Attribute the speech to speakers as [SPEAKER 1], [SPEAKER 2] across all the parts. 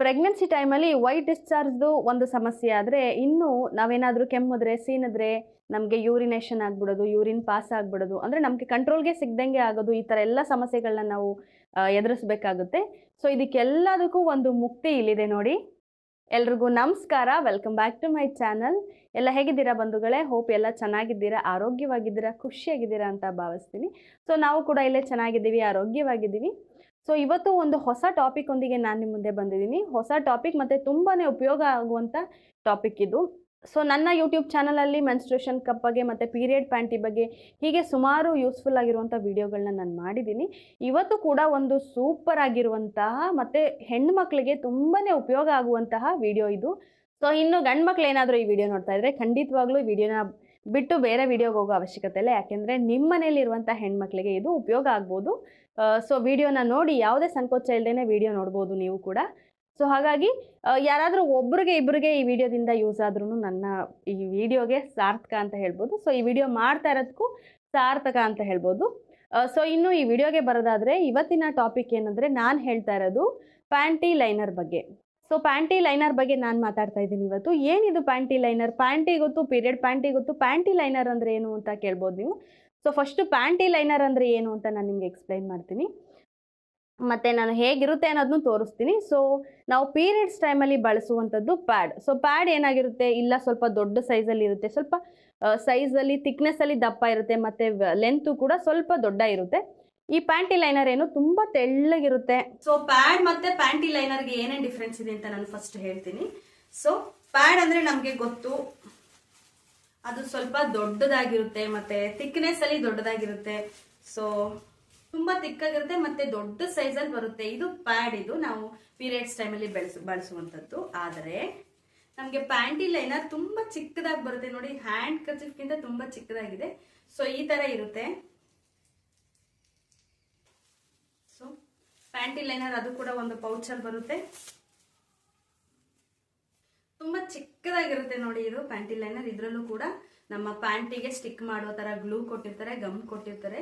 [SPEAKER 1] Pregnancy ಟೈಮಲ್ಲಿ white ಡಿಸ್ಚಾರ್ಜ್ದು ಒಂದು ಸಮಸ್ಯೆ ಆದರೆ ಇನ್ನೂ ನಾವೇನಾದರೂ ಕೆಮ್ಮಿದ್ರೆ ಸೀನಿದ್ರೆ ನಮಗೆ ಯೂರಿನೇಷನ್ ಆಗ್ಬಿಡೋದು ಯೂರಿನ್ ಪಾಸ್ ಆಗ್ಬಿಡೋದು. ಅಂದರೆ ನಮಗೆ ಕಂಟ್ರೋಲ್ಗೆ ಸಿಗ್ದಂಗೆ ಆಗೋದು, ಈ ಥರ ಎಲ್ಲ ಸಮಸ್ಯೆಗಳನ್ನ ನಾವು ಎದುರಿಸ್ಬೇಕಾಗುತ್ತೆ. ಸೊ ಇದಕ್ಕೆಲ್ಲದಕ್ಕೂ ಒಂದು ಮುಕ್ತಿ ಇಲ್ಲಿದೆ ನೋಡಿ. ಎಲ್ರಿಗೂ ನಮಸ್ಕಾರ. Welcome back to my channel ಎಲ್ಲ ಹೇಗಿದ್ದೀರಾ ಬಂಧುಗಳೇ? ಹೋಪ್ ಎಲ್ಲ ಚೆನ್ನಾಗಿದ್ದೀರಾ? ಆರೋಗ್ಯವಾಗಿದ್ದೀರಾ? ಖುಷಿಯಾಗಿದ್ದೀರಾ ಅಂತ ಭಾವಿಸ್ತೀನಿ. ಸೊ ನಾವು ಕೂಡ ಇಲ್ಲೇ ಚೆನ್ನಾಗಿದ್ದೀವಿ, ಆರೋಗ್ಯವಾಗಿದ್ದೀವಿ. ಸೊ ಇವತ್ತು ಒಂದು ಹೊಸ ಟಾಪಿಕ್ ಒಂದಿಗೆ ನಾನು ನಿಮ್ಮ ಮುಂದೆ ಬಂದಿದ್ದೀನಿ. ಹೊಸ ಟಾಪಿಕ್ ಮತ್ತು ತುಂಬಾ ಉಪಯೋಗ ಆಗುವಂಥ ಟಾಪಿಕ್ ಇದು. ಸೊ ನನ್ನ ಯೂಟ್ಯೂಬ್ ಚಾನಲಲ್ಲಿ ಮೆನ್ಸ್ಟ್ರೇಷನ್ ಕಪ್ ಬಗ್ಗೆ ಮತ್ತು ಪೀರಿಯಡ್ ಪ್ಯಾಂಟಿ ಬಗ್ಗೆ ಹೀಗೆ ಸುಮಾರು ಯೂಸ್ಫುಲ್ ಆಗಿರುವಂಥ ವೀಡಿಯೋಗಳನ್ನ ನಾನು ಮಾಡಿದ್ದೀನಿ. ಇವತ್ತು ಕೂಡ ಒಂದು ಸೂಪರ್ ಆಗಿರುವಂತಹ ಮತ್ತು ಹೆಣ್ಮಕ್ಳಿಗೆ ತುಂಬಾ ಉಪಯೋಗ ಆಗುವಂತಹ ವಿಡಿಯೋ ಇದು. ಸೊ ಇನ್ನು ಗಂಡು ಮಕ್ಳು ಏನಾದರೂ ಈ ವಿಡಿಯೋ ನೋಡ್ತಾ ಇದ್ರೆ ಖಂಡಿತವಾಗ್ಲೂ ವಿಡಿಯೋನ ಬಿಟ್ಟು ಬೇರೆ ವಿಡಿಯೋಗೆ ಹೋಗೋ ಅವಶ್ಯಕತೆ ಇಲ್ಲ ಯಾಕೆಂದರೆ ನಿಮ್ಮ ಮನೇಲಿರುವಂಥ ಹೆಣ್ಮಕ್ಳಿಗೆ ಇದು ಉಪಯೋಗ ಆಗ್ಬೋದು. ಸೊ ವಿಡಿಯೋನ ನೋಡಿ ಯಾವುದೇ ಸಂಕೋಚ ಇಲ್ಲದೇ ವಿಡಿಯೋ ನೋಡ್ಬೋದು ನೀವು ಕೂಡ. ಸೊ ಹಾಗಾಗಿ ಯಾರಾದರೂ ಒಬ್ರಿಗೆ ಇಬ್ಬರಿಗೆ ಈ ವಿಡಿಯೋದಿಂದ ಯೂಸ್ ಆದ್ರೂ ನನ್ನ ಈ ವಿಡಿಯೋಗೆ ಸಾರ್ಥಕ ಅಂತ ಹೇಳ್ಬೋದು. ಸೊ ಈ ವಿಡಿಯೋ ಮಾಡ್ತಾ ಇರೋದಕ್ಕೂ ಸಾರ್ಥಕ ಅಂತ ಹೇಳ್ಬೋದು. ಸೊ ಇನ್ನು ಈ ವಿಡಿಯೋಗೆ ಬರೋದಾದರೆ ಇವತ್ತಿನ ಟಾಪಿಕ್ ಏನಂದರೆ ನಾನು ಹೇಳ್ತಾ ಇರೋದು ಪ್ಯಾಂಟಿ ಲೈನರ್ ಬಗ್ಗೆ. ಸೊ ಪ್ಯಾಂಟಿ ಲೈನರ್ ಬಗ್ಗೆ ನಾನು ಮಾತಾಡ್ತಾ ಇದ್ದೀನಿ ಇವತ್ತು. ಏನಿದು ಪ್ಯಾಂಟಿ ಲೈನರ್ ಪ್ಯಾಂಟಿ ಗೊತ್ತು ಪೀರಿಯಡ್ ಪ್ಯಾಂಟಿ ಗೊತ್ತು. ಪ್ಯಾಂಟಿ ಲೈನರ್ ಅಂದರೆ ಏನು ಅಂತ ಕೇಳ್ಬೋದು ನೀವು. ಸೊ ಫಸ್ಟು ಪ್ಯಾಂಟಿ ಲೈನರ್ ಅಂದರೆ ಏನು ಅಂತ ನಾನು ನಿಮಗೆ ಎಕ್ಸ್ಪ್ಲೈನ್ ಮಾಡ್ತೀನಿ. ಮತ್ತು ನಾನು ಹೇಗಿರುತ್ತೆ ಅನ್ನೋದನ್ನು ತೋರಿಸ್ತೀನಿ. ಸೊ ನಾವು ಪೀರಿಯಡ್ಸ್ ಟೈಮಲ್ಲಿ ಬಳಸುವಂಥದ್ದು ಪ್ಯಾಡ್ ಸೊ ಪ್ಯಾಡ್ ಏನಾಗಿರುತ್ತೆ? ಇಲ್ಲ, ಸ್ವಲ್ಪ ದೊಡ್ಡ ಸೈಜಲ್ಲಿ ಇರುತ್ತೆ. ಸ್ವಲ್ಪ ಸೈಜಲ್ಲಿ ಥಿಕ್ನೆಸ್ಸಲ್ಲಿ ದಪ್ಪ ಇರುತ್ತೆ. ಮತ್ತು ಲೆಂತು ಕೂಡ ಸ್ವಲ್ಪ ದೊಡ್ಡ ಇರುತ್ತೆ. ಈ ಪ್ಯಾಂಟಿ ಲೈನರ್ ಏನು ತುಂಬಾ ತೆಳ್ಳಗಿರುತ್ತೆ. ಸೊ ಪ್ಯಾಡ್ ಮತ್ತೆ ಪ್ಯಾಂಟಿ ಲೈನರ್ಗೆ ಏನೇನು ಡಿಫ್ರೆನ್ಸ್ ಇದೆ ಅಂತ ನಾನು ಫಸ್ಟ್ ಹೇಳ್ತೀನಿ. ಸೊ ಪ್ಯಾಡ್ ಅಂದ್ರೆ ನಮಗೆ ಗೊತ್ತು. ಅದು ಸ್ವಲ್ಪ ದೊಡ್ಡದಾಗಿರುತ್ತೆ ಮತ್ತೆ ಥಿಕ್ನೆಸ್ ಅಲ್ಲಿ ದೊಡ್ಡದಾಗಿರುತ್ತೆ. ಸೊ ತುಂಬಾ ತಿಕ್ಕಾಗಿರುತ್ತೆ ಮತ್ತೆ ದೊಡ್ಡ ಸೈಜ್ ಅಲ್ಲಿ ಬರುತ್ತೆ. ಇದು ಪ್ಯಾಡ್ ಇದು ನಾವು ಪೀರಿಯಡ್ಸ್ ಟೈಮಲ್ಲಿ ಬೆಳೆಸ, ಬಳಸುವಂಥದ್ದು. ಆದರೆ, ನಮಗೆ ಪ್ಯಾಂಟಿ ಲೈನರ್ ತುಂಬಾ ಚಿಕ್ಕದಾಗಿ ಬರುತ್ತೆ. ನೋಡಿ ಹ್ಯಾಂಡ್ ಕಚಿಫ್ಗಿಂತ ತುಂಬಾ ಚಿಕ್ಕದಾಗಿದೆ. ಸೊ ಈ ತರ ಇರುತ್ತೆ ಸೊ ಪ್ಯಾಂಟಿ ಲೈನರ್ ಅದು ಕೂಡ ಒಂದು ಪೌಚಲ್ಲಿ ಬರುತ್ತೆ. ತುಂಬಾ ಚಿಕ್ಕದಾಗಿರುತ್ತೆ ನೋಡಿ ಇದು ಪ್ಯಾಂಟಿ ಲೈನರ್ ಇದ್ರಲ್ಲೂ ಕೂಡ ನಮ್ಮ ಪ್ಯಾಂಟಿಗೆ ಸ್ಟಿಕ್ ಮಾಡೋ ತರ ಗ್ಲೂ ಕೊಟ್ಟಿರ್ತಾರೆ, ಗಮ್ ಕೊಟ್ಟಿರ್ತಾರೆ.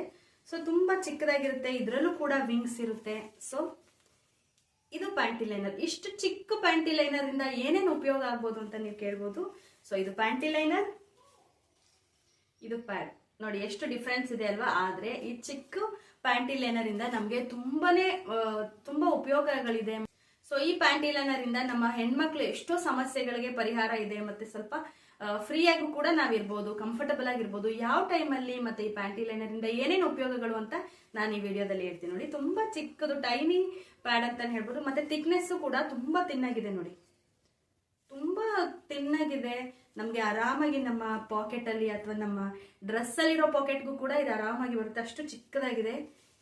[SPEAKER 1] ಸೊ ತುಂಬಾ ಚಿಕ್ಕದಾಗಿರುತ್ತೆ. ಇದ್ರಲ್ಲೂ ಕೂಡ ವಿಂಗ್ಸ್ ಇರುತ್ತೆ. ಸೊ ಇದು ಪ್ಯಾಂಟಿ ಲೈನರ್ ಇಷ್ಟು ಚಿಕ್ಕ ಪ್ಯಾಂಟಿ ಲೈನರ್ ಇಂದ ಏನೇನು ಉಪಯೋಗ ಆಗ್ಬೋದು ಅಂತ ನೀವು ಕೇಳ್ಬೋದು. ಸೊ ಇದು ಪ್ಯಾಂಟಿ ಲೈನರ್ ಇದು ಪ್ಯಾಡ್ ನೋಡಿ, ಎಷ್ಟು ಡಿಫ್ರೆನ್ಸ್ ಇದೆ ಅಲ್ವಾ? ಆದ್ರೆ ಈ ಚಿಕ್ಕ ಪ್ಯಾಂಟಿ ಲೈನರ್ ಇಂದ ನಮ್ಗೆ ತುಂಬಾನೇ ತುಂಬಾ ಉಪಯೋಗಗಳಿದೆ. ಸೊ ಈ ಪ್ಯಾಂಟಿ ಲೈನರ್ ಇಂದ ನಮ್ಮ ಹೆಣ್ಮಕ್ಳು ಎಷ್ಟೋ ಸಮಸ್ಯೆಗಳಿಗೆ ಪರಿಹಾರ ಇದೆ ಮತ್ತೆ ಸ್ವಲ್ಪ ಫ್ರೀ ಆಗೂ ಕೂಡ ನಾವಿರ್ಬೋದು, ಕಂಫರ್ಟಬಲ್ ಆಗಿರ್ಬೋದು. ಯಾವ ಟೈಮಲ್ಲಿ ಮತ್ತೆ ಈ ಪ್ಯಾಂಟಿ ಲೈನರ್ ಇಂದ ಏನೇನು ಉಪಯೋಗಗಳು ಅಂತ ನಾನು ಈ ವಿಡಿಯೋದಲ್ಲಿ ಹೇಳ್ತೀನಿ ನೋಡಿ. ತುಂಬಾ ಚಿಕ್ಕದು ಟೈನಿ ಪ್ಯಾಡ್ ಅಂತ ಹೇಳ್ಬೋದು. ಮತ್ತೆ ಥಿಕ್ನೆಸ್ ಕೂಡ ತುಂಬಾ ತಿನ್ನಾಗಿದೆ ನೋಡಿ. ತುಂಬಾ ತಿನ್ನಾಗಿದೆ. ನಮ್ಗೆ ಆರಾಮಾಗಿ ನಮ್ಮ ಪಾಕೆಟ್ ಅಲ್ಲಿ ಅಥವಾ ನಮ್ಮ ಡ್ರೆಸ್ ಅಲ್ಲಿರೋ ಪಾಕೆಟ್ಗೂ ಕೂಡ ಇದು ಆರಾಮಾಗಿ ಬರುತ್ತೆ. ಅಷ್ಟು ಚಿಕ್ಕದಾಗಿದೆ.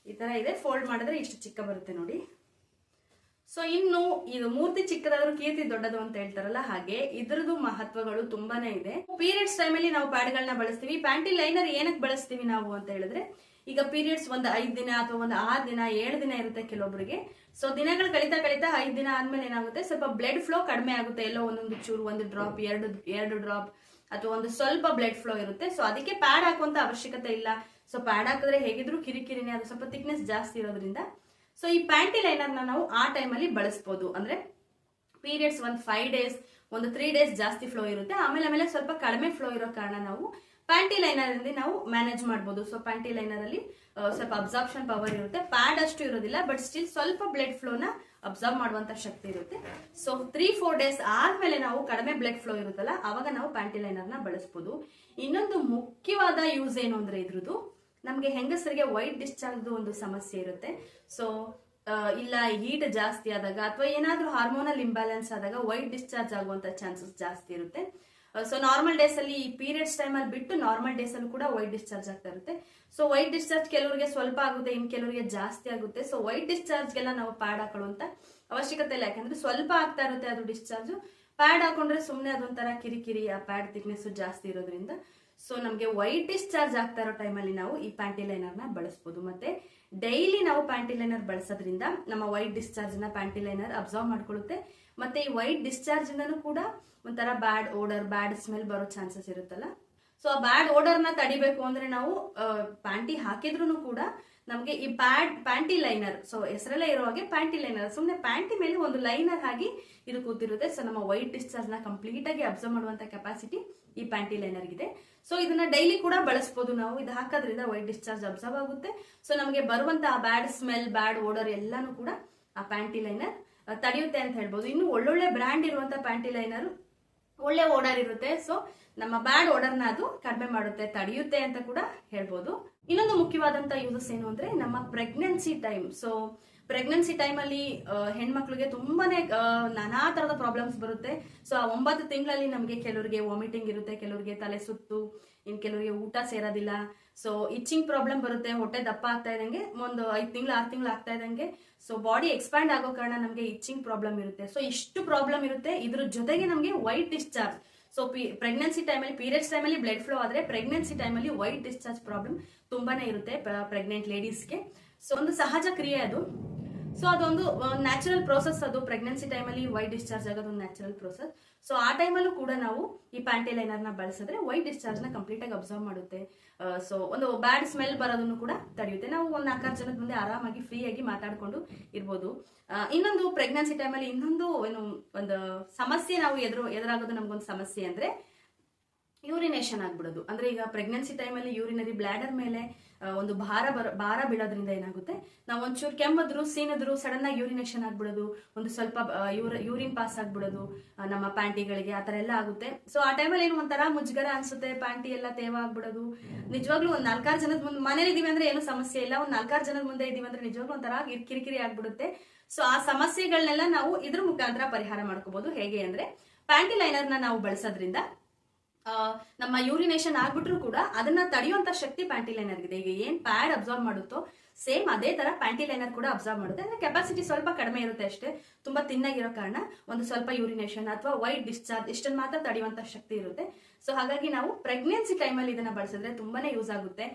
[SPEAKER 1] ಈ ತರ ಇದೆ. ಫೋಲ್ಡ್ ಮಾಡಿದ್ರೆ ಇಷ್ಟು ಚಿಕ್ಕ ಬರುತ್ತೆ ನೋಡಿ. ಸೊ ಇನ್ನು ಇದು ಮೂರ್ತಿ ಚಿಕ್ಕದಾದ್ರೂ ಕೀರ್ತಿ ದೊಡ್ಡದು ಅಂತ ಹೇಳ್ತಾರಲ್ಲ ಹಾಗೆ, ಇದ್ರದ್ದು ಮಹತ್ವಗಳು ತುಂಬಾನೇ ಇದೆ. ಪೀರಿಯಡ್ಸ್ ಟೈಮಲ್ಲಿ ನಾವು ಪ್ಯಾಡ್ಗಳನ್ನ ಬಳಸ್ತೀವಿ. ಪ್ಯಾಂಟಿ ಲೈನರ್ ಏನಕ್ಕೆ ಬಳಸ್ತೀವಿ ನಾವು ಅಂತ ಹೇಳಿದ್ರೆ ಈಗ ಪೀರಿಯಡ್ಸ್ ಒಂದು ಐದು ದಿನ ಅಥವಾ ಒಂದು ಆರು ದಿನ, ಏಳು ದಿನ ಇರುತ್ತೆ ಕೆಲವೊಬ್ಬರಿಗೆ ಸೊ ದಿನಗಳು ಕಳೀತಾ ಕಳೀತಾ ಐದು ದಿನ ಆದ್ಮೇಲೆ ಏನಾಗುತ್ತೆ? ಸ್ವಲ್ಪ ಬ್ಲಡ್ ಫ್ಲೋ ಕಡಿಮೆ ಆಗುತ್ತೆ. ಎಲ್ಲೋ ಒಂದೊಂದು ಚೂರು, ಒಂದು ಡ್ರಾಪ್ ಎರಡು ಎರಡು ಡ್ರಾಪ್ ಅಥವಾ ಒಂದು ಸ್ವಲ್ಪ ಬ್ಲಡ್ ಫ್ಲೋ ಇರುತ್ತೆ. ಸೊ ಅದಕ್ಕೆ ಪ್ಯಾಡ್ ಹಾಕುವಂತ ಅವಶ್ಯಕತೆ ಇಲ್ಲ. ಸೊ ಪ್ಯಾಡ್ ಹಾಕಿದ್ರೆ ಹೇಗಿದ್ರು ಕಿರಿಕಿರಿನೇ, ಅದು ಸ್ವಲ್ಪ ಥಿಕ್ನೆಸ್ ಜಾಸ್ತಿ ಇರೋದ್ರಿಂದ. ಸೊ ಈ ಪ್ಯಾಂಟಿ ಲೈನರ್ನ ನಾವು ಆ ಟೈಮಲ್ಲಿ ಬಳಸ್ಬೋದು. ಅಂದ್ರೆ ಪೀರಿಯಡ್ಸ್ ಒಂದು ಫೈವ್ ಡೇಸ್ ಒಂದು ತ್ರೀ ಡೇಸ್ ಜಾಸ್ತಿ ಫ್ಲೋ ಇರುತ್ತೆ. ಆಮೇಲೆ ಆಮೇಲೆ ಸ್ವಲ್ಪ ಕಡಿಮೆ ಫ್ಲೋ ಇರೋ ಕಾರಣ ನಾವು ಪ್ಯಾಂಟಿ ಲೈನರ್ ಅಲ್ಲಿ ನಾವು ಮ್ಯಾನೇಜ್ ಮಾಡಬಹುದು ಸೊ ಪ್ಯಾಂಟಿ ಲೈನರ್ ಅಲ್ಲಿ ಸ್ವಲ್ಪ ಅಬ್ಸಾರ್ಪ್ಷನ್ ಪವರ್ ಇರುತ್ತೆ. ಪ್ಯಾಡ್ ಅಷ್ಟು ಇರೋದಿಲ್ಲ ಬಟ್ ಸ್ಟಿಲ್ ಸ್ವಲ್ಪ ಬ್ಲಡ್ ಫ್ಲೋನ ಅಬ್ಸರ್ವ್ ಮಾಡುವಂತ ಶಕ್ತಿ ಇರುತ್ತೆ. ಸೊ ತ್ರೀ ಫೋರ್ ಡೇಸ್ ಆದ್ಮೇಲೆ ನಾವು ಕಡಿಮೆ ಬ್ಲಡ್ ಫ್ಲೋ ಇರುತ್ತಲ್ಲ, ಅವಾಗ ನಾವು ಪ್ಯಾಂಟಿ ಲೈನರ್ನ ಬಳಸಬಹುದು ಇನ್ನೊಂದು ಮುಖ್ಯವಾದ ಯೂಸ್ ಏನು ಅಂದ್ರೆ ಇದ್ರದ್ದು, ನಮಗೆ ಹೆಂಗಸರಿಗೆ ವೈಟ್ ಡಿಸ್ಚಾರ್ಜ್ ಒಂದು ಸಮಸ್ಯೆ ಇರುತ್ತೆ. ಸೊ ಇಲ್ಲ ಹೀಟ್ ಜಾಸ್ತಿ ಆದಾಗ ಅಥವಾ ಏನಾದ್ರೂ ಹಾರ್ಮೋನಲ್ ಇಂಬ್ಯಾಲೆನ್ಸ್ ಆದಾಗ ವೈಟ್ ಡಿಸ್ಚಾರ್ಜ್ ಆಗುವಂತ ಚಾನ್ಸಸ್ ಜಾಸ್ತಿ ಇರುತ್ತೆ. ಸೊ ನಾರ್ಮಲ್ ಡೇಸ್ ಅಲ್ಲಿ ಈ ಪೀರಿಯಡ್ಸ್ ಅಲ್ಲಿ ಬಿಟ್ಟು ನಾರ್ಮಲ್ ಡೇಸ್ ಅಲ್ಲಿ ಕೂಡ ವೈಟ್ ಡಿಸ್ಚಾರ್ಜ್ ಆಗ್ತಾ ಇರುತ್ತೆ. ಸೊ ವೈಟ್ ಡಿಸ್ಚಾರ್ಜ್ ಕೆಲವರಿಗೆ ಸ್ವಲ್ಪ ಆಗುತ್ತೆ, ಇನ್ ಕೆಲವರಿಗೆ ಜಾಸ್ತಿ ಆಗುತ್ತೆ. ಸೊ ವೈಟ್ ಡಿಸ್ಚಾರ್ಜ್ಗೆಲ್ಲ ನಾವು ಪ್ಯಾಡ್ ಹಾಕೊಳ್ಳುವಂತ ಅವಶ್ಯಕತೆ ಇಲ್ಲ. ಯಾಕಂದ್ರೆ ಸ್ವಲ್ಪ ಆಗ್ತಾ ಇರುತ್ತೆ ಅದು ಡಿಸ್ಚಾರ್ಜ್ ಪ್ಯಾಡ್ ಹಾಕೊಂಡ್ರೆ ಸುಮ್ಮನೆ ಅದೊಂಥರ ಕಿರಿಕಿರಿ, ಆ ಪ್ಯಾಡ್ ಥಿಕ್ನೆಸ್ ಜಾಸ್ತಿ ಇರೋದ್ರಿಂದ. ಸೊ ನಮಗೆ ವೈಟ್ ಡಿಸ್ಚಾರ್ಜ್ ಆಗ್ತಾ ಇರೋ ಟೈಮಲ್ಲಿ ನಾವು ಈ ಪ್ಯಾಂಟಿ ಲೈನರ್ನ ಬಳಸ್ಬೋದು. ಮತ್ತೆ ಡೈಲಿ ನಾವು ಪ್ಯಾಂಟಿ ಲೈನರ್ ಬಳಸೋದ್ರಿಂದ ನಮ್ಮ ವೈಟ್ ಡಿಸ್ಚಾರ್ಜ್ನ ಪ್ಯಾಂಟಿ ಲೈನರ್ ಅಬ್ಸರ್ವ್ ಮಾಡ್ಕೊಳ್ಳುತ್ತೆ. ಮತ್ತೆ ಈ ವೈಟ್ ಡಿಸ್ಚಾರ್ಜ್ ಇಂದನೂ ಕೂಡ ಒಂಥರ ಬ್ಯಾಡ್ ಓಡರ್ ಬ್ಯಾಡ್ ಸ್ಮೆಲ್ ಬರೋ ಚಾನ್ಸಸ್ ಇರುತ್ತಲ್ಲ. ಸೊ ಆ ಬ್ಯಾಡ್ ಓಡರ್ನ ತಡಿಬೇಕು ಅಂದ್ರೆ ನಾವು ಪ್ಯಾಂಟಿ ಹಾಕಿದ್ರು ಕೂಡ ನಮಗೆ ಈ ಪ್ಯಾಡ್ ಪ್ಯಾಂಟಿ ಲೈನರ್ ಸೊ ಹೆಸರೆಲ್ಲ ಇರೋ ಹಾಗೆ ಪ್ಯಾಂಟಿ ಲೈನರ್ ಸುಮ್ಮನೆ ಪ್ಯಾಂಟಿ ಮೇಲೆ ಒಂದು ಲೈನರ್ ಆಗಿ ಇದು ಕೂತಿರುತ್ತೆ. ಸೊ ನಮ್ಮ ವೈಟ್ ಡಿಸ್ಚಾರ್ಜ್ನ ಕಂಪ್ಲೀಟ್ ಆಗಿ ಅಬ್ಸರ್ವ್ ಮಾಡುವಂತ ಕೆಪಾಸಿಟಿ ಈ ಪ್ಯಾಂಟಿ ಲೈನರ್ ಇದೆ ಸೊ ಇದನ್ನ ಡೈಲಿ ಕೂಡ ಬಳಸಬಹುದು ನಾವು. ಇದು ಹಾಕೋದ್ರಿಂದ ವೈಟ್ ಡಿಸ್ಚಾರ್ಜ್ ಅಬ್ಸರ್ವ್ ಆಗುತ್ತೆ. ಸೊ ನಮಗೆ ಬರುವಂತಹ ಬ್ಯಾಡ್ ಸ್ಮೆಲ್ ಬ್ಯಾಡ್ ಓಡರ್ ಎಲ್ಲಾನು ಕೂಡ ಆ ಪ್ಯಾಂಟಿ ಲೈನರ್ ತಡೆಯುತ್ತೆ ಅಂತ ಹೇಳ್ಬೋದು. ಇನ್ನು ಒಳ್ಳೊಳ್ಳೆ ಬ್ರ್ಯಾಂಡ್ ಇರುವಂತ ಪ್ಯಾಂಟಿ ಲೈನರ್ ಒಳ್ಳೆ ಓಡರ್ ಇರುತ್ತೆ. ಸೊ ನಮ್ಮ ಬ್ಯಾಡ್ ಓಡರ್ನ ಅದು ಕಡಿಮೆ ಮಾಡುತ್ತೆ, ತಡೆಯುತ್ತೆ ಅಂತ ಕೂಡ ಹೇಳ್ಬೋದು. ಇನ್ನೊಂದು ಮುಖ್ಯವಾದಂತ ಯೂಸಸ್ ಏನು ಅಂದ್ರೆ ನಮ್ಮ ಪ್ರೆಗ್ನೆನ್ಸಿ ಟೈಮ್ ಸೊ ಪ್ರೆಗ್ನೆನ್ಸಿ ಟೈಮಲ್ಲಿ ಹೆಣ್ಮಕ್ಳಿಗೆ ತುಂಬಾನೇ ನಾನಾ ತರದ ಪ್ರಾಬ್ಲಮ್ಸ್ ಬರುತ್ತೆ. ಸೊ ಆ ಒಂಬತ್ತು ತಿಂಗಳಲ್ಲಿ ನಮಗೆ ಕೆಲವರಿಗೆ ವಾಮಿಟಿಂಗ್ ಇರುತ್ತೆ, ಕೆಲವರಿಗೆ ತಲೆ ಸುತ್ತು, ಇನ್ ಕೆಲವರಿಗೆ ಊಟ ಸೇರೋದಿಲ್ಲ. ಸೊ ಇಚ್ಚಿಂಗ್ ಪ್ರಾಬ್ಲಮ್ ಬರುತ್ತೆ, ಹೊಟ್ಟೆ ದಪ್ಪ ಆಗ್ತಾ ಇದ್ದಂಗೆ, ಒಂದು ಐದು ತಿಂಗಳು, ಆರು ತಿಂಗಳು ಆಗ್ತಾ ಇದ್ದಂಗೆ. ಸೊ ಬಾಡಿ ಎಕ್ಸ್ಪ್ಯಾಂಡ್ ಆಗೋ ಕಾರಣ ನಮಗೆ ಇಚ್ಚಿಂಗ್ ಪ್ರಾಬ್ಲಮ್ ಇರುತ್ತೆ. ಸೊ ಇಷ್ಟು ಪ್ರಾಬ್ಲಮ್ ಇರುತ್ತೆ, ಇದ್ರ ಜೊತೆಗೆ ನಮಗೆ white discharge so P pregnancy ಟೈಮಲ್ಲಿ ಪೀರಿಯಡ್ಸ್ ಟೈಮಲ್ಲಿ ಬ್ಲಡ್ ಫ್ಲೋ ಆದರೆ ಪ್ರೆಗ್ನೆನ್ಸಿ ಟೈಮಲ್ಲಿ ವೈಟ್ ಡಿಸ್ಚಾರ್ಜ್ ಪ್ರಾಬ್ಲಮ್ ತುಂಬಾನೇ ಇರುತ್ತೆ ಪ್ರೆಗ್ನೆಂಟ್ ಲೇಡೀಸ್ಗೆ ಸೊ ಒಂದು ಸಹಜ ಕ್ರಿಯೆ ಅದು. ಸೊ ಅದೊಂದು ನ್ಯಾಚುರಲ್ ಪ್ರೋಸೆಸ್ ಅದು. ಪ್ರೆಗ್ನೆನ್ಸಿ ಟೈಮಲ್ಲಿ ವೈಟ್ ಡಿಸ್ಚಾರ್ಜ್ ಆಗೋದು ಒಂದು ನ್ಯಾಚುರಲ್ ಪ್ರೋಸೆಸ್ ಸೊ ಆ ಟೈಮಲ್ಲೂ ಕೂಡ ನಾವು ಈ ಪ್ಯಾಂಟಿ ಲೈನರ್ನ ಬಳಸಿದ್ರೆ ವೈಟ್ ಡಿಸ್ಚಾರ್ಜ್ನ ಕಂಪ್ಲೀಟಾಗಿ ಅಬ್ಸರ್ವ್ ಮಾಡುತ್ತೆ. ಸೊ ಒಂದು ಬ್ಯಾಡ್ ಸ್ಮೆಲ್ ಬರೋದನ್ನು ಕೂಡ ತಡೆಯುತ್ತೆ. ನಾವು ಒಂದು ನಾಲ್ಕಾರು ಜನದ ಮುಂದೆ ಆರಾಮಾಗಿ ಫ್ರೀಯಾಗಿ ಮಾತಾಡಿಕೊಂಡು ಇರ್ಬೋದು. ಇನ್ನೊಂದು ಪ್ರೆಗ್ನೆನ್ಸಿ ಟೈಮಲ್ಲಿ ಇನ್ನೊಂದು ಏನು, ಒಂದು ಸಮಸ್ಯೆ ನಾವು ಎದುರು, ಎದುರಾಗೋದು ನಮಗೊಂದು ಸಮಸ್ಯೆ ಅಂದ್ರೆ ಯೂರಿನೇಷನ್ ಆಗ್ಬಿಡೋದು. ಅಂದ್ರೆ ಈಗ ಪ್ರೆಗ್ನೆನ್ಸಿ ಟೈಮಲ್ಲಿ ಯೂರಿನರಿ ಬ್ಲ್ಯಾಡರ್ ಮೇಲೆ ಒಂದು ಭಾರ ಬರ, ಭಾರ ಬೀಳೋದ್ರಿಂದ ಏನಾಗುತ್ತೆ? ನಾವು ಒಂಚೂರು ಕೆಮ್ಮದ್ರು, ಸೀನಿದ್ರು ಸಡನ್ ಆಗಿ ಯೂರಿನೇಷನ್ ಆಗ್ಬಿಡೋದು. ಒಂದು ಸ್ವಲ್ಪ ಯೂರಿನ್ ಪಾಸ್ ಆಗ್ಬಿಡೋದು. ನಮ್ಮ ಪ್ಯಾಂಟಿಗಳಿಗೆ ಆ ಥರ ಎಲ್ಲ ಆಗುತ್ತೆ. ಸೊ ಆ ಟೈಮಲ್ಲಿ ಏನು ಒಂಥರ ಮುಜ್ಗರ ಅನ್ಸುತ್ತೆ, ಪ್ಯಾಂಟಿ ಎಲ್ಲ ತೇವ ಆಗ್ಬಿಡೋದು. ನಿಜವಾಗ್ಲೂ ಒಂದ್ ನಾಲ್ಕಾರು ಜನದ ಮುಂದೆ, ಮನೇಲಿ ಇದೀವಿ ಅಂದ್ರೆ ಏನು ಸಮಸ್ಯೆ ಇಲ್ಲ. ಒಂದ್ ನಾಲ್ಕಾರು ಜನದ ಮುಂದೆ ಇದೀವಿ ಅಂದ್ರೆ ನಿಜವಾಗ್ಲೂ ಒಂಥರ ಕಿರಿಕಿರಿ ಆಗ್ಬಿಡುತ್ತೆ. ಸೊ ಆ ಸಮಸ್ಯೆಗಳನ್ನೆಲ್ಲ ನಾವು ಇದ್ರ ಮುಖಾಂತರ ಪರಿಹಾರ ಮಾಡ್ಕೋಬಹುದು ಹೇಗೆ ಅಂದ್ರೆ, ಪ್ಯಾಂಟಿ ಲೈನರ್ನ ನಾವು ಬಳಸೋದ್ರಿಂದ ನಮ್ಮ ಯೂರಿನೇಷನ್ ಆಗ್ಬಿಟ್ರು ಕೂಡ ಅದನ್ನ ತಡೆಯುವಂತ ಶಕ್ತಿ ಪ್ಯಾಂಟಿ ಲೈನರ್ ಇದೆ. ಈಗ ಏನ್ ಪ್ಯಾಡ್ ಅಬ್ಸರ್ವ್ ಮಾಡುತ್ತೋ ಸೇಮ್ ಅದೇ ತರ ಪ್ಯಾಂಟಿ ಲೈನರ್ ಕೂಡ ಅಬ್ಸರ್ವ್ ಮಾಡುತ್ತೆ. ಅಂದ್ರೆ ಕೆಪಾಸಿಟಿ ಸ್ವಲ್ಪ ಕಡಿಮೆ ಇರುತ್ತೆ ಅಷ್ಟೇ. ತುಂಬಾ ತಿನ್ನಾಗಿರೋ ಕಾರಣ ಒಂದು ಸ್ವಲ್ಪ ಯೂರಿನೇಷನ್ ಅಥವಾ ವೈಟ್ ಡಿಸ್ಚಾರ್ಜ್ ಇಷ್ಟನ್ನ ಮಾತ್ರ ತಡೆಯುವಂತ ಶಕ್ತಿ ಇರುತ್ತೆ. ಸೊ ಹಾಗಾಗಿ ನಾವು ಪ್ರೆಗ್ನೆನ್ಸಿ ಟೈಮಲ್ಲಿ ಇದನ್ನ ಬಳಸಿದ್ರೆ ತುಂಬಾನೇ ಯೂಸ್ ಆಗುತ್ತೆ.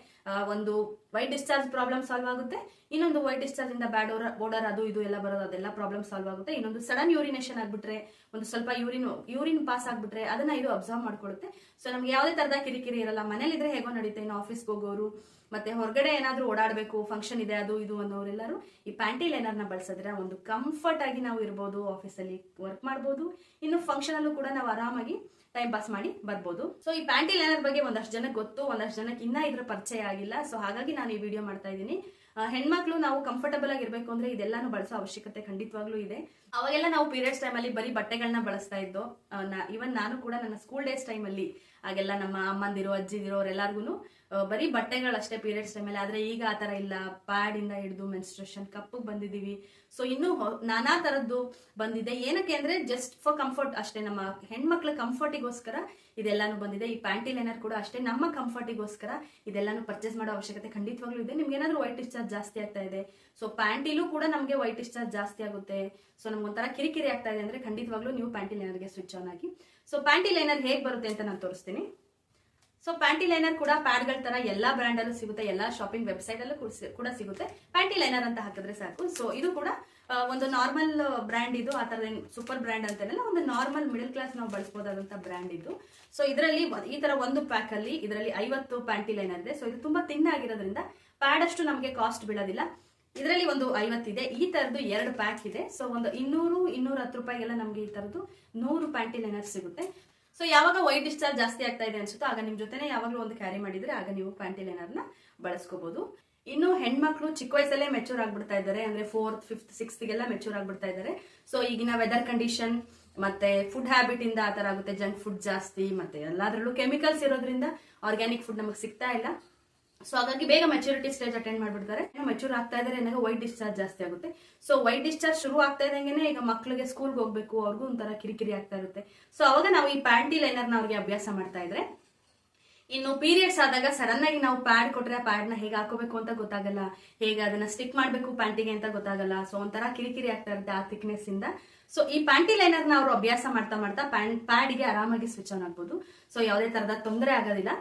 [SPEAKER 1] ಒಂದು ವೈಟ್ ಡಿಸ್ಚಾರ್ಜ್ ಪ್ರಾಬ್ಲಮ್ ಸಾಲ್ವ್ ಆಗುತ್ತೆ. ಇನ್ನೊಂದು ವೈಟ್ ಡಿಸ್ಚಾರ್ಜ್ ಇಂದ ಬ್ಯಾಡ್ ಓಡರ್ ಅದು ಇದು ಎಲ್ಲ ಬರೋದು, ಅದೆಲ್ಲ ಪ್ರಾಬ್ಲಮ್ ಸಾಲ್ವ್ ಆಗುತ್ತೆ. ಇನ್ನೊಂದು ಸಡನ್ ಯೂರಿನೇಷನ್ ಆಗ್ಬಿಟ್ರೆ, ಒಂದು ಸ್ವಲ್ಪ ಯೂರಿನ್ ಯೂರಿನ್ ಪಾಸ್ ಆಗ್ಬಿಟ್ರೆ ಅದನ್ನ ಇದು ಅಬ್ಸರ್ವ್ ಮಾಡ್ಕೊಡುತ್ತೆ ಸೊ ನಮ್ಗೆ ಯಾವುದೇ ತರದ ಕಿರಿಕಿರಿ ಇರಲ್ಲ. ಮನೇಲಿದ್ರೆ ಹೇಗೋ ನಡೀತೆ ಇನ್ನು ಆಫೀಸ್ಗೆ ಹೋಗೋರು, ಮತ್ತೆ ಹೊರಗಡೆ ಏನಾದ್ರೂ ಓಡಾಡಬೇಕು ಫಂಕ್ಷನ್ ಇದೆ, ಅದು ಇದು ಅನ್ನೋರೆಲ್ಲರೂ ಈ ಪ್ಯಾಂಟಿ ಲೈನರ್ನ ಬಳಸಿದ್ರೆ ಒಂದು ಕಂಫರ್ಟ್ ಆಗಿ ನಾವು ಇರ್ಬೋದು ಆಫೀಸಲ್ಲಿ ವರ್ಕ್ ಮಾಡ್ಬೋದು. ಇನ್ನು ಫಂಕ್ಷನ್ ಅಲ್ಲೂ ಕೂಡ ನಾವು ಆರಾಮಾಗಿ ಟೈಮ್ ಪಾಸ್ ಮಾಡಿ ಬರ್ಬೋದು. ಸೊ ಈ ಪ್ಯಾಂಟಿ ಲೈನರ್ ಬಗ್ಗೆ ಒಂದಷ್ಟು ಜನಕ್ಕೆ ಗೊತ್ತು, ಒಂದಷ್ಟು ಜನಕ್ಕೆ ಇನ್ನ ಇದ್ರ ಪರಿಚಯ ಆಗಿಲ್ಲ. ಸೊ ಹಾಗಾಗಿ ನಾನು ಈ ವಿಡಿಯೋ ಮಾಡ್ತಾ ಇದ್ದೀನಿ. ಹೆಣ್ಮಕ್ಳು ನಾವು ಕಂಫರ್ಟಬಲ್ ಆಗಿರ್ಬೇಕು ಅಂದ್ರೆ ಇದೆಲ್ಲಾನು ಬಳಸೋ ಅವಶ್ಯಕತೆ ಖಂಡಿತವಾಗ್ಲೂ ಇದೆ. ಅವಾಗೆಲ್ಲ ನಾವು ಪೀರಿಯಡ್ಸ್ ಟೈಮಲ್ಲಿ ಬರೀ ಬಟ್ಟೆಗಳನ್ನ ಬಳಸ್ತಾ ಇದ್ದೋ ಇವನ್ ನಾನು ಕೂಡ ನನ್ನ ಸ್ಕೂಲ್ ಡೇಸ್ ಟೈಮಲ್ಲಿ ಆಗೆಲ್ಲ ನಮ್ಮ ಅಮ್ಮಂದಿರೋ, ಅಜ್ಜಿದಿರೋ ಅವರೆಲ್ಲರಿಗೂ ಬರೀ ಬಟ್ಟೆಗಳಷ್ಟೇ ಪೀರಿಯಡ್ಸ್ ಟೈಮಲ್ಲಿ ಆದ್ರೆ ಈಗ ಆ ತರ ಇಲ್ಲ. ಪ್ಯಾಡ್ ಇಂದ ಹಿಡಿದು ಮೆನ್ಸ್ಟ್ರೇಷನ್ ಕಪ್ಪಗೆ ಬಂದಿದೀವಿ ಸೊ ಇನ್ನೂ ನಾನಾ ತರದ್ದು ಬಂದಿದೆ. ಏನಕ್ಕೆ ಅಂದ್ರೆ ಜಸ್ಟ್ ಫಾರ್ ಕಂಫರ್ಟ್ ಅಷ್ಟೇ. ನಮ್ಮ ಹೆಣ್ಮಕ್ಳ ಕಂಫರ್ಟಿಗೋಸ್ಕರ ಇದೆಲ್ಲಾನು ಬಂದಿದೆ. ಈ ಪ್ಯಾಂಟಿ ಲೈನರ್ ಕೂಡ ಅಷ್ಟೇ. ನಮ್ಮ ಕಂಫರ್ಟಿಗೋಸ್ಕರ ಇದೆಲ್ಲಾನು ಪರ್ಚೇಸ್ ಮಾಡೋ ಅವಶ್ಯಕತೆ ಖಂಡಿತವಾಗ್ಲೂ ಇದೆ. ನಿಮ್ಗೆ ಏನಾದ್ರೂ ವೈಟ್ ಡಿಸ್ಚಾರ್ಜ್ ಜಾಸ್ತಿ ಆಗ್ತಾ ಇದೆ. ಸೊ ಪ್ಯಾಂಟಿಲೂ ಕೂಡ ನಮಗೆ ವೈಟ್ ಡಿಸ್ಚಾರ್ಜ್ ಜಾಸ್ತಿ ಆಗುತ್ತೆ. ಸೊ ಒಂಥರ ಕಿರಿಕಿರಿ ಆಗ್ತಾ ಇದೆ ಅಂದ್ರೆ ಖಂಡಿತವಾಗ್ಲೂ ನೀವು ಪ್ಯಾಂಟಿ ಲೈನರ್ಗೆ ಸ್ವಿಚ್ ಆನ್ ಆಗಿ. ಸೊ ಪ್ಯಾಂಟಿ ಲೈನರ್ ಹೇಗೆ ಬರುತ್ತೆ ಅಂತ ನಾನು ತೋರಿಸ್ತೀನಿ. ಸೊ ಪ್ಯಾಂಟಿ ಲೈನರ್ ಕೂಡ ಪ್ಯಾಡ್ಗಳ ತರ ಎಲ್ಲಾ ಬ್ರ್ಯಾಂಡ್ ಅಲ್ಲೂ ಸಿಗುತ್ತೆ, ಎಲ್ಲಾ ಶಾಪಿಂಗ್ ವೆಬ್ಸೈಟ್ ಅಲ್ಲೂ ಕೂಡ ಸಿಗುತ್ತೆ. ಪ್ಯಾಂಟಿ ಲೈನರ್ ಅಂತ ಹಾಕಿದ್ರೆ ಸಾಕು. ಸೊ ಇದು ಕೂಡ ಒಂದು ನಾರ್ಮಲ್ ಬ್ರ್ಯಾಂಡ್ ಇದು, ಆ ಸೂಪರ್ ಬ್ರ್ಯಾಂಡ್ ಅಂತೇನಲ್ಲ, ಒಂದು ನಾರ್ಮಲ್ ಮಿಡಲ್ ಕ್ಲಾಸ್ ನಾವು ಬಳಸಬಹುದಾದಂತ ಬ್ರ್ಯಾಂಡ್ ಇದು. ಸೊ ಇದರಲ್ಲಿ ಈ ತರ ಒಂದು ಪ್ಯಾಕ್ ಅಲ್ಲಿ, ಇದರಲ್ಲಿ ಐವತ್ತು ಪ್ಯಾಂಟಿ ಲೈನರ್ ಇದೆ. ಸೊ ಇದು ತುಂಬಾ ತಿನ್ನಾಗಿರೋದ್ರಿಂದ ಪ್ಯಾಡ್ ಅಷ್ಟು ನಮಗೆ ಕಾಸ್ಟ್ ಬೀಳೋದಿಲ್ಲ. ಇದರಲ್ಲಿ ಒಂದು ಐವತ್ತಿದೆ. ಈ ತರದ್ದು ಎರಡು ಪ್ಯಾಕ್ ಇದೆ. ಸೊ ಒಂದು ಇನ್ನೂರು ಇನ್ನೂರ ಹತ್ತು ರೂಪಾಯಿಗೆಲ್ಲ ನಮಗೆ ಈ ತರದ್ದು ನೂರು ಪ್ಯಾಂಟಿ ಲೈನರ್ ಸಿಗುತ್ತೆ. ಸೊ ಯಾವಾಗ ವೈಟ್ ಡಿಸ್ಚಾರ್ಜ್ ಜಾಸ್ತಿ ಆಗ್ತಾ ಇದೆ ಅನ್ಸುತ್ತೋ ಆಗ ನಿಮ್ ಜೊತೆನೆ ಯಾವಾಗಲೂ ಒಂದು ಕ್ಯಾರಿ ಮಾಡಿದ್ರೆ ಆಗ ನೀವು ಪ್ಯಾಂಟಿ ಲೈನರ್ನ ಬಳಸ್ಕೋಬಹುದು ಇನ್ನು ಹೆಣ್ಮಕ್ಳು ಚಿಕ್ಕ ವಯಸ್ಸಲ್ಲೇ ಮೆಚೂರ್ ಆಗ್ಬಿಡ್ತಾ ಇದ್ದಾರೆ. ಅಂದ್ರೆ ಫೋರ್ತ್ ಫಿಫ್ತ್ ಸಿಕ್ಸ್ತ್ ಗೆಲ್ಲ ಮೆಚೂರ್ ಆಗ್ಬಿಡ್ತಾ ಇದ್ದಾರೆ. ಸೊ ಈಗಿನ ವೆದರ್ ಕಂಡೀಷನ್ ಮತ್ತೆ ಫುಡ್ ಹ್ಯಾಬಿಟ್ ಇಂದ ಆ ತರ ಆಗುತ್ತೆ. ಜಂಕ್ ಫುಡ್ ಜಾಸ್ತಿ ಮತ್ತೆ ಎಲ್ಲಾದ್ರಲ್ಲೂ ಕೆಮಿಕಲ್ಸ್ ಇರೋದ್ರಿಂದ ಆರ್ಗ್ಯಾನಿಕ್ ಫುಡ್ ನಮಗೆ ಸಿಗ್ತಾ ಇಲ್ಲ. ಸೊ ಹಾಗಾಗಿ ಬೇಗ ಮೆಚುರಿಟಿ ಸ್ಟೇಜ್ ಅಟೆಂಡ್ ಮಾಡ್ಬಿಡ್ತಾರೆ. ಮೆಚೂರ್ ಆಗ್ತಾ ಇದ್ದಾರೆ ಏನಾಗ ವೈಟ್ ಡಿಸ್ಚಾರ್ಜ್ ಜಾಸ್ತಿ ಆಗುತ್ತೆ. ಸೊ ವೈಟ್ ಡಿಸ್ಚಾರ್ಜ್ ಶುರು ಆಗ್ತಾ ಇದ್ದಂಗೆನೆ ಈಗ ಮಕ್ಳಿಗೆ ಸ್ಕೂಲ್ಗೆ ಹೋಗ್ಬೇಕು, ಅವ್ರಿಗೂ ಒಂಥರ ಕಿರಿಕಿರಿ ಆಗ್ತಾ ಇರುತ್ತೆ. ಸೊ ಅವಾಗ ನಾವು ಈ ಪ್ಯಾಂಟಿ ಲೈನರ್ನ ಅವ್ರಿಗೆ ಅಭ್ಯಾಸ ಮಾಡ್ತಾ ಇದ್ರೆ, ಇನ್ನು ಪೀರಿಯಡ್ಸ್ ಆದಾಗ ಸಡನ್ ಆಗಿ ನಾವು ಪ್ಯಾಡ್ ಕೊಟ್ರೆ ಪ್ಯಾಡ್ನ ಪ್ಯಾಡ್ನ ಹೇಗೆ ಹಾಕೋಬೇಕು ಅಂತ ಗೊತ್ತಾಗಲ್ಲ. ಹೇಗೆ ಅದನ್ನ ಸ್ಟಿಕ್ ಮಾಡಬೇಕು ಪ್ಯಾಂಟಿಗೆ ಅಂತ ಗೊತ್ತಾಗಲ್ಲ. ಸೊ ಒಂಥರ ಕಿರಿಕಿರಿ ಆಗ್ತಾ ಇರುತ್ತೆ ಆ ಥಿಕ್ನೆಸ್ ಇಂದ. ಸೊ ಈ ಪ್ಯಾಂಟಿ ಲೈನರ್ನ ಅವರು ಅಭ್ಯಾಸ ಮಾಡ್ತಾ ಮಾಡ್ತಾ ಪ್ಯಾಡ್ ಪ್ಯಾಡ್ಗೆ ಆರಾಮಾಗಿ ಸ್ವಿಚ್ ಆನ್ ಆಗ್ಬೋದು. ಸೊ ಯಾವುದೇ ತರದ ತೊಂದರೆ ಆಗೋದಿಲ್ಲ.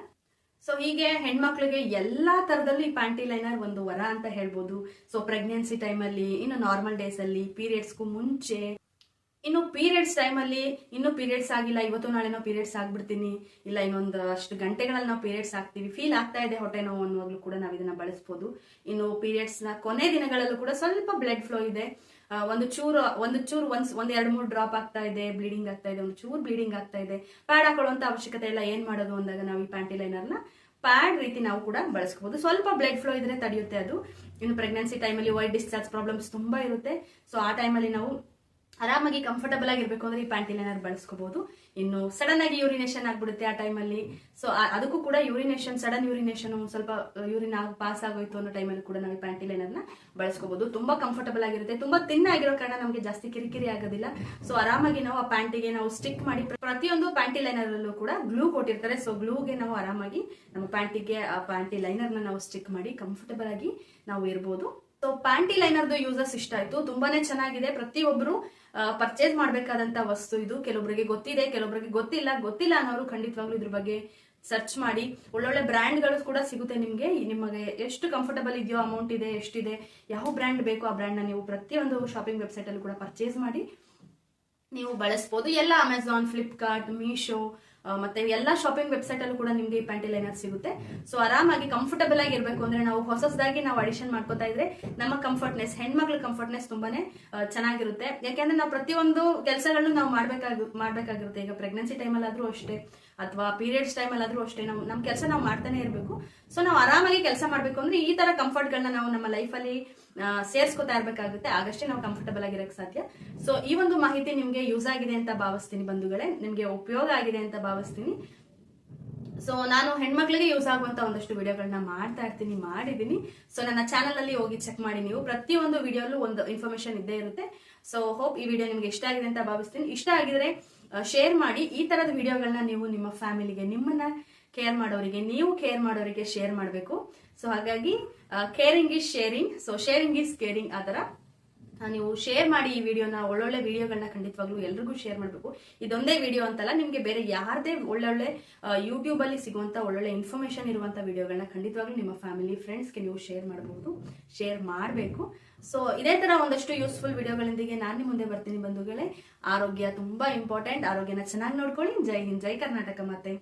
[SPEAKER 1] ಸೊ ಹೀಗೆ ಹೆಣ್ಮಕ್ಳಿಗೆ ಎಲ್ಲಾ ತರದಲ್ಲಿ ಈ ಪ್ಯಾಂಟಿ ಲೈನರ್ ಒಂದು ವರ ಅಂತ ಹೇಳ್ಬೋದು. ಸೊ ಪ್ರೆಗ್ನೆನ್ಸಿ ಟೈಮಲ್ಲಿ ಇನ್ನು ನಾರ್ಮಲ್ ಡೇಸ್ ಅಲ್ಲಿ ಪೀರಿಯಡ್ಸ್ಗೂ ಮುಂಚೆ. ಇನ್ನು ಪೀರಿಯಡ್ಸ್ ಟೈಮಲ್ಲಿ ಇನ್ನೂ ಪೀರಿಯಡ್ಸ್ ಆಗಿಲ್ಲ, ಇವತ್ತು ನಾಳೆನೋ ಪೀರಿಯಡ್ಸ್ ಆಗ್ಬಿಡ್ತೀನಿ. ಇಲ್ಲ, ಇನ್ನೊಂದು ಅಷ್ಟು ಗಂಟೆಗಳಲ್ಲಿ ನಾವು ಪೀರಿಯಡ್ಸ್ ಆಗ್ತೀವಿ. ಫೀಲ್ ಆಗ್ತಾ ಇದೆ ಹೊಟ್ಟೆ ನೋವು ಅನ್ನುವಾಗಲೂ ಕೂಡ ನಾವು ಇದನ್ನ ಬಳಸ್ಬೋದು. ಇನ್ನು ಪೀರಿಯಡ್ಸ್ನ ಕೊನೆ ದಿನಗಳಲ್ಲೂ ಕೂಡ ಸ್ವಲ್ಪ ಬ್ಲಡ್ ಫ್ಲೋ ಇದೆ. ಒಂದು ಚೂರು ಒಂದು ಚೂರು ಒಂದ್ ಒಂದ್ ಎರಡು ಮೂರು ಡ್ರಾಪ್ ಆಗ್ತಾ ಇದೆ ಬ್ಲೀಡಿಂಗ್ ಆಗ್ತಾ ಇದೆ, ಒಂದು ಚೂರು ಬ್ಲೀಡಿಂಗ್ ಆಗ್ತಾ ಇದೆ. ಪ್ಯಾಡ್ ಹಾಕೊಳ್ಳುವಂತ ಅವಶ್ಯಕತೆ ಇಲ್ಲ, ಏನ್ ಮಾಡೋದು ಅಂದಾಗ ನಾವು ಈ ಪ್ಯಾಂಟಿ ಲೈನರ್ನ ಪ್ಯಾಡ್ ರೀತಿ ನಾವು ಕೂಡ ಬಳಸ್ಕೋಬಹುದು ಸ್ವಲ್ಪ ಬ್ಲಡ್ ಫ್ಲೋ ಇದ್ರೆ ತಡೆಯುತ್ತೆ ಅದು. ಇನ್ನು ಪ್ರೆಗ್ನೆನ್ಸಿ ಟೈಮಲ್ಲಿ ವೈಟ್ ಡಿಸ್ಚಾರ್ಜ್ ಪ್ರಾಬ್ಲಮ್ಸ್ ತುಂಬಾ ಇರುತ್ತೆ. ಸೊ ಆ ಟೈಮಲ್ಲಿ ನಾವು ಆರಾಮಾಗಿ ಕಂಫರ್ಟಬಲ್ ಆಗಿರ್ಬೇಕು ಅಂದ್ರೆ ಈ ಪ್ಯಾಂಟಿನ ಏನಾದ್ರು ಬಳಸ್ಕೋಬಹುದು ಇನ್ನು ಸಡನ್ ಆಗಿ ಯೂರಿನೇಷನ್ ಆಗ್ಬಿಡುತ್ತೆ ಆ ಟೈಮಲ್ಲಿ ಸೊ ಅದಕ್ಕೂ ಕೂಡ ಯೂರಿನೇಷನ್ ಸಡನ್ ಯೂರಿನೇಷನ್ ಸ್ವಲ್ಪ ಯೂರಿನ್ ಆಗಿ ಪಾಸ್ ಆಗೋಯ್ತು ಅನ್ನೋ ಟೈಮಲ್ಲಿ ಕೂಡ ನಾವು ಈ ಪ್ಯಾಂಟಿ ಲೈನರ್ನ ಬಳಸ್ಕೋಬಹುದು ತುಂಬಾ ಕಂಫರ್ಟಬಲ್ ಆಗಿರುತ್ತೆ. ತುಂಬಾ ತಿನ್ನ ಆಗಿರೋ ಕಾರಣ ನಮಗೆ ಜಾಸ್ತಿ ಕಿರಿಕಿರಿ ಆಗೋದಿಲ್ಲ. ಸೊ ಆರಾಮಾಗಿ ನಾವು ಆ ಪ್ಯಾಂಟಿಗೆ ನಾವು ಸ್ಟಿಕ್ ಮಾಡಿ ಪ್ರತಿಯೊಂದು ಪ್ಯಾಂಟಿ ಲೈನರ್ ಅಲ್ಲೂ ಕೂಡ ಗ್ಲೂ ಕೊಟ್ಟಿರ್ತಾರೆ. ಸೊ ಗ್ಲೂಗೆ ನಾವು ಆರಾಮಾಗಿ ನಮ್ಮ ಪ್ಯಾಂಟಿಗೆ ಆ ಪ್ಯಾಂಟಿ ಲೈನರ್ನ ನಾವು ಸ್ಟಿಕ್ ಮಾಡಿ ಕಂಫರ್ಟಬಲ್ ಆಗಿ ನಾವು ಇರ್ಬೋದು. ಸೊ ಪ್ಯಾಂಟಿ ಲೈನರ್ದು ಯೂಸಸ್ ಇಷ್ಟ ಆಯ್ತು. ತುಂಬಾನೇ ಚೆನ್ನಾಗಿದೆ. ಪ್ರತಿಯೊಬ್ಬರು ಪರ್ಚೇಸ್ ಮಾಡಬೇಕಾದಂತ ವಸ್ತು ಇದು. ಕೆಲವೊಬ್ಬರಿಗೆ ಗೊತ್ತಿದೆ ಕೆಲವೊಬ್ಬರಿಗೆ ಗೊತ್ತಿಲ್ಲ. ಗೊತ್ತಿಲ್ಲ ಅನ್ನೋರು ಖಂಡಿತವಾಗ್ಲೂ ಇದ್ರ ಬಗ್ಗೆ ಸರ್ಚ್ ಮಾಡಿ. ಒಳ್ಳೊಳ್ಳೆ ಬ್ರ್ಯಾಂಡ್ಗಳು ಕೂಡ ಸಿಗುತ್ತೆ ನಿಮಗೆ. ನಿಮಗೆ ಎಷ್ಟು ಕಂಫರ್ಟಬಲ್ ಇದೆಯೋ ಅಮೌಂಟ್ ಇದೆ, ಎಷ್ಟಿದೆ, ಯಾವ ಬ್ರ್ಯಾಂಡ್ ಬೇಕೋ ಆ ಬ್ರ್ಯಾಂಡ್ನ ನೀವು ಪ್ರತಿಯೊಂದು ಶಾಪಿಂಗ್ ವೆಬ್ಸೈಟ್ ಅಲ್ಲಿ ಕೂಡ ಪರ್ಚೇಸ್ ಮಾಡಿ. ನೀವು ಬಳಸ್ಬೋದು. ಎಲ್ಲ ಅಮೆಝಾನ್ ಫ್ಲಿಪ್ಕಾರ್ಟ್ ಮೀಶೋ ಮತ್ತೆ ಎಲ್ಲ ಶಾಪಿಂಗ್ ವೆಬ್ಸೈಟ್ ಅಲ್ಲೂ ಕೂಡ ನಿಮ್ಗೆ ಈ ಪ್ಯಾಂಟಿ ಲೈನರ್ ಸಿಗುತ್ತೆ. ಸೊ ಆರಾಮಾಗಿ ಕಂಫರ್ಟಬಲ್ ಆಗಿ ಇರಬೇಕು ಅಂದ್ರೆ ನಾವು ಹೊಸದಾಗಿ ನಾವು ಅಡಿಷನ್ ಮಾಡ್ಕೋತಾ ಇದ್ರೆ ನಮ್ಮ ಕಂಫರ್ಟ್ನೆಸ್ ಹೆಣ್ಮಕ್ಳ ಕಂಫರ್ಟ್ನೆಸ್ ತುಂಬಾನೇ ಚೆನ್ನಾಗಿರುತ್ತೆ. ಯಾಕೆಂದ್ರೆ ನಾವು ಪ್ರತಿಯೊಂದು ಕೆಲಸಗಳನ್ನು ನಾವು ಮಾಡ್ಬೇಕಾಗ, ಮಾಡ್ಬೇಕಾಗಿರುತ್ತೆ. ಈಗ ಪ್ರೆಗ್ನೆನ್ಸಿ ಟೈಮಲ್ಲಾದ್ರೂ ಅಷ್ಟೇ. ಅಥವಾ ಪೀರಿಯಡ್ಸ್ ಟೈಮಲ್ಲಾದರೂ ಅಷ್ಟೇ ನಾವು ನಮ್ಮ ಕೆಲಸ ನಾವು ಮಾಡ್ತಾನೆ ಇರಬೇಕು. ಸೊ ನಾವು ಆರಾಮಾಗಿ ಕೆಲಸ ಮಾಡಬೇಕು ಅಂದ್ರೆ ಈ ತರ ಕಂಫರ್ಟ್ಗಳನ್ನ ನಾವು ನಮ್ಮ ಲೈಫಲ್ಲಿ ಸೇರಿಸ್ಕೊತಾ ಇರಬೇಕಾಗುತ್ತೆ. ಆಗಷ್ಟೇ ನಾವು ಕಂಫರ್ಟಬಲ್ ಆಗಿರೋಕೆ ಸಾಧ್ಯ. ಸೊ ಈ ಒಂದು ಮಾಹಿತಿ ನಿಮಗೆ ಯೂಸ್ ಆಗಿದೆ ಅಂತ ಭಾವಿಸ್ತೀನಿ ಬಂಧುಗಳೇ. ನಿಮಗೆ ಉಪಯೋಗ ಆಗಿದೆ ಅಂತ ಭಾವಿಸ್ತೀನಿ. ಸೊ ನಾನು ಹೆಣ್ಮಕ್ಳಿಗೆ ಯೂಸ್ ಆಗುವಂತ ಒಂದಷ್ಟು ವಿಡಿಯೋಗಳನ್ನ ಮಾಡ್ತಾ ಇರ್ತೀನಿ, ಮಾಡಿದ್ದೀನಿ. ಸೊ ನನ್ನ ಚಾನಲ್ ಅಲ್ಲಿ ಹೋಗಿ ಚೆಕ್ ಮಾಡಿ ನೀವು. ಪ್ರತಿಯೊಂದು ವಿಡಿಯೋಲ್ಲೂ ಒಂದು ಇನ್ಫಾರ್ಮೇಶನ್ ಇದ್ದೇ ಇರುತ್ತೆ. ಸೊ ಹೋಪ್ ಈ ವಿಡಿಯೋ ನಿಮ್ಗೆ ಇಷ್ಟ ಆಗಿದೆ ಅಂತ ಭಾವಿಸ್ತೀನಿ. ಇಷ್ಟ ಆಗಿದ್ರೆ ಶೇರ್ ಮಾಡಿ ಈ ತರದ ವಿಡಿಯೋಗಳನ್ನ ನೀವು ನಿಮ್ಮ ಫ್ಯಾಮಿಲಿಗೆ ನಿಮ್ಮನ್ನ ಕೇರ್ ಮಾಡೋರಿಗೆ, ನೀವು ಕೇರ್ ಮಾಡೋರಿಗೆ ಶೇರ್ ಮಾಡಬೇಕು. ಸೊ ಹಾಗಾಗಿ caring is sharing so sharing is caring ಆ ಥರ ನೀವು ಶೇರ್ ಮಾಡಿ ಈ ವಿಡಿಯೋನ ಒಳ್ಳೊಳ್ಳೆ ವಿಡಿಯೋಗಳನ್ನ ಖಂಡಿತವಾಗ್ಲೂ ಎಲ್ರಿಗೂ ಶೇರ್ ಮಾಡಬೇಕು. ಇದೊಂದೇ ವಿಡಿಯೋ ಅಂತಲ್ಲ, ನಿಮಗೆ ಬೇರೆ ಯಾರದೇ ಒಳ್ಳೊಳ್ಳೆ ಯೂಟ್ಯೂಬ್ ಅಲ್ಲಿ ಸಿಗುವಂತ ಒಳ್ಳೊಳ್ಳೆ ಇನ್ಫಾರ್ಮೇಶನ್ ಇರುವಂತ ವಿಡಿಯೋಗಳನ್ನ ಖಂಡಿತವಾಗ್ಲೂ ನಿಮ್ಮ ಫ್ಯಾಮಿಲಿ ಫ್ರೆಂಡ್ಸ್ಗೆ ನೀವು ಶೇರ್ ಮಾಡಬಹುದು ಶೇರ್ ಮಾಡಬೇಕು. ಸೊ ಇದೇ ತರ ಒಂದಷ್ಟು ಯೂಸ್ಫುಲ್ ವಿಡಿಯೋಗಳೊಂದಿಗೆ ನಾನು ನಿಮ್ಮ ಮುಂದೆ ಬರ್ತೀನಿ ಬಂಧುಗಳೇ. ಆರೋಗ್ಯ ತುಂಬಾ ಇಂಪಾರ್ಟೆಂಟ್ ಆರೋಗ್ಯನ ಚೆನ್ನಾಗಿ ನೋಡ್ಕೊಳ್ಳಿ. ಜೈ ಹಿಂದ್, ಜೈ ಕರ್ನಾಟಕ ಮತ್ತೆ